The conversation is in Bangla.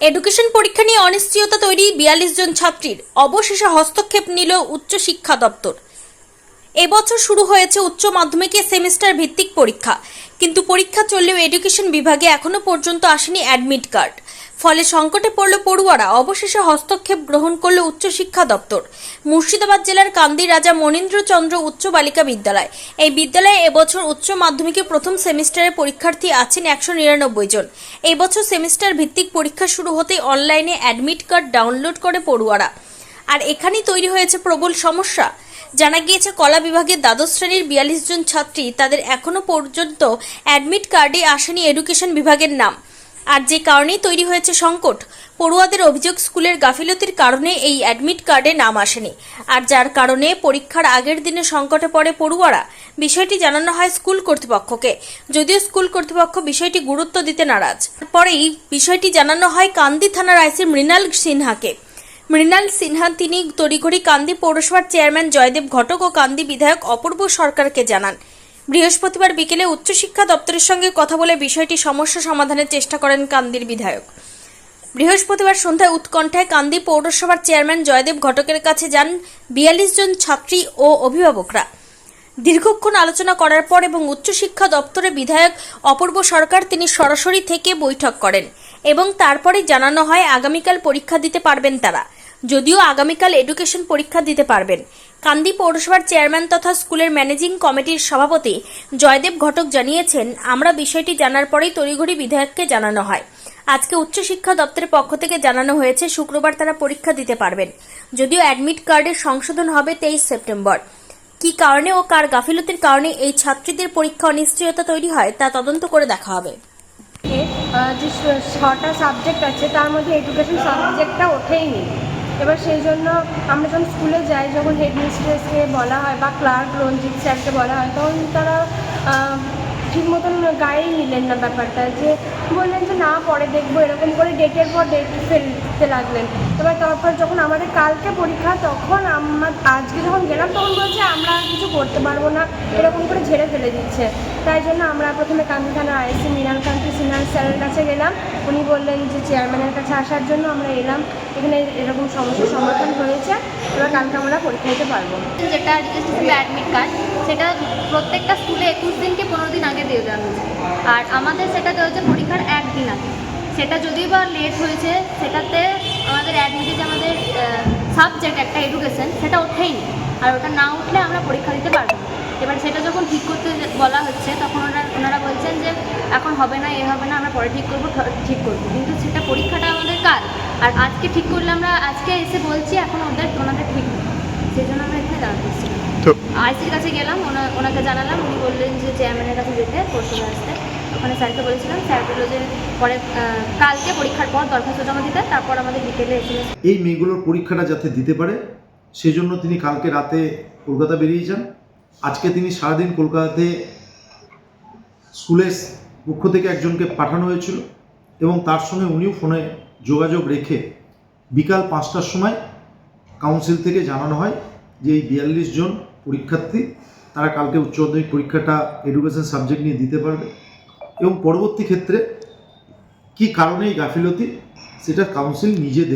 এডুকেশন পরীক্ষা নিয়ে অনিশ্চয়তা তৈরি বিয়াল্লিশ জন ছাত্রীর। অবশেষে হস্তক্ষেপ নিল উচ্চ শিক্ষা দপ্তর। এবছর শুরু হয়েছে উচ্চ মাধ্যমিকের সেমিস্টার ভিত্তিক পরীক্ষা। কিন্তু পরীক্ষা চললেও এডুকেশন বিভাগে এখনও পর্যন্ত আসেনি অ্যাডমিট কার্ড ফলে সংকটে পড়ল পড়ুয়ারা। অবশেষে হস্তক্ষেপ গ্রহণ করল উচ্চশিক্ষা দপ্তর। মুর্শিদাবাদ জেলার কান্দি রাজা মনীন্দ্রচন্দ্র উচ্চ বালিকা বিদ্যালয়। এই বিদ্যালয়ে এবছর উচ্চ মাধ্যমিকে প্রথম সেমিস্টারের পরীক্ষার্থী আছেন একশো নিরানব্বই জন। এই বছর সেমিস্টার ভিত্তিক পরীক্ষা শুরু হতেই অনলাইনে অ্যাডমিট কার্ড ডাউনলোড করে পড়ুয়ারা। আর এখানেই তৈরি হয়েছে প্রবল সমস্যা। জানা গিয়েছে, কলা বিভাগের দ্বাদশ শ্রেণির বিয়াল্লিশ জন ছাত্রী তাদের এখনও পর্যন্ত অ্যাডমিট কার্ডে আসেনি এডুকেশন বিভাগের নাম। আর যে কারণেই তৈরি হয়েছে সংকট, পড়ুয়াদের অভিযোগ স্কুলের গাফিলতির কারণে এই অ্যাডমিট কার্ডে নাম আসেনি। আর যার কারণে পরীক্ষার আগের দিনে সংকটে পড়ে পড়ুয়ারা, বিষয়টি জানানো হয় স্কুল কর্তৃপক্ষকে। যদিও স্কুল কর্তৃপক্ষ বিষয়টি গুরুত্ব দিতে নারাজ। পরেই বিষয়টি জানানো হয় কান্দি থানার আইসি মৃণাল সিনহাকে। মৃণাল সিনহা তিনি তড়িঘড়ি কান্দি পৌরসভার চেয়ারম্যান জয়দেব ঘটক ও কান্দি বিধায়ক অপূর্ব সরকারকে জানান। বৃহস্পতিবার বিকেলে উচ্চশিক্ষা দপ্তরের সঙ্গে কথা বলে বিষয়টি সমস্যা সমাধানের চেষ্টা করেন কান্দির বিধায়ক। বৃহস্পতিবার সন্ধ্যায় উৎকণ্ঠায় কান্দি পৌরসভার চেয়ারম্যান জয়দেব ঘটকের কাছে যান বিয়াল্লিশ জন ছাত্রী ও অভিভাবকরা। দীর্ঘক্ষণ আলোচনা করার পর এবং উচ্চশিক্ষা দপ্তরের বিধায়ক অপূর্ব সরকার তিনি সরাসরি থেকে বৈঠক করেন এবং তারপরে জানানো হয় আগামীকাল পরীক্ষা দিতে পারবেন তারা। যদিও আগামীকাল এডুকেশন পরীক্ষা দিতে পারবেন। কান্দি পৌরসভার চেয়ারম্যান তথা স্কুলের ম্যানেজিং কমিটির সভাপতি জয়দেব ঘটক জানিয়েছেন, আমরা বিষয়টি জানার পরেই তড়িঘড়ি বিধায়ককে জানানো হয়। আজকে উচ্চশিক্ষা দপ্তরের পক্ষ থেকে জানানো হয়েছে, শুক্রবার তারা পরীক্ষা দিতে পারবেন। যদিও অ্যাডমিট কার্ডের সংশোধন হবে তেইশ সেপ্টেম্বর। কি কারণে ও কার গাফিলতির কারণে এই ছাত্রীদের পরীক্ষা অনিশ্চয়তা তৈরি হয়, তা তদন্ত করে দেখা হবে। যে ছটা সাবজেক্ট আছে, তার মধ্যে এডুকেশন সাবজেক্টটা ওঠেই নি। এবার সেই জন্য আমরা যখন স্কুলে যাই, যখন হেডমিস্ট্রেসকে বলা হয় বা ক্লার্ক রঞ্জিত স্যারকে বলা হয়, তখন তারা ঠিক মতন গায়েই নিলেন না ব্যাপারটা। যে বললেন যে, না, পরে দেখব। এরকম করে ডেটের পর ডেট ফেলতে লাগলেন। এবার তারপর যখন আমাদের কালকে পরীক্ষা, তখন আমার, আজকে যখন গেলাম, তখন বলছে, আমরা কিছু করতে পারব না, এরকম করে ঝেড়ে ফেলে দিচ্ছে। তাই জন্য আমরা প্রথমে কান্দি থানার আইসি মৃণাল কান্তি সিনহা স্যারের কাছে গেলাম। উনি বললেন যে চেয়ারম্যানের কাছে আসার জন্য আমরা এলাম। এখানে এরকম সমস্যার সমাধান হয়েছে, এবার কালকে আমরা পরীক্ষা দিতে পারব। যেটা অ্যাডমিট কার্ড সেটা প্রত্যেকটা স্কুলে একুশ দিনকে পনেরো দিন আগে দিয়ে দেওয়া হয়েছে। আর আমাদের সেটা দেওয়া হচ্ছে পরীক্ষার একদিন আগে। সেটা যদি বা লেট হয়েছে, সেটাতে আমাদের অ্যাডমিটে যে আমাদের সাবজেক্ট একটা এডুকেশন সেটা ওঠেই নি আর ওটা না উঠলে আমরা পরীক্ষা দিতে পারব এবার সেটা যখন ঠিক করতে বলা হচ্ছে তখন ওরা ওনারা বলছেন যে এখন হবে না এ হবে না আমরা পরে ঠিক করব ঠ- ঠিক করব। কিন্তু সেটা পরীক্ষাটা আমাদের কাল আর আজকে ঠিক করলে আমরা আজকে এসে বলছি এখন ওদের ওনাদের ঠিক নেই। সেই জন্য আমরা এখানে এসেছিলাম তো আইসির কাছে গেলাম ওনা- ওনাকে জানালাম উনি বললেন যে চেয়ারম্যানের কাছে যেতে পরশু আসতে। ওখানে স্যারকে বলেছিলাম স্যার বলল যে পরে কালকে পরীক্ষার পর দরখাস্ত জমা দিতে তারপর আমাদের বিকেলে এসে এই মেয়েগুলোর পরীক্ষাটা যাতে দিতে পারে? সেজন্য তিনি কালকে রাতে কলকাতা বেরিয়ে যান। আজকে তিনি সারাদিন কলকাতাতে স্কুলের পক্ষ থেকে একজনকে পাঠানো হয়েছিল এবং তার সঙ্গে উনিও ফোনে যোগাযোগ রেখে বিকাল পাঁচটার সময় কাউন্সিল থেকে জানানো হয় যে এই বিয়াল্লিশ জন পরীক্ষার্থী, তারা কালকে উচ্চ মাধ্যমিক পরীক্ষাটা এডুকেশন সাবজেক্ট নিয়ে দিতে পারবে এবং পরবর্তী ক্ষেত্রে কী কারণে এই গাফিলতি, সেটা কাউন্সিল নিজে দেখবে।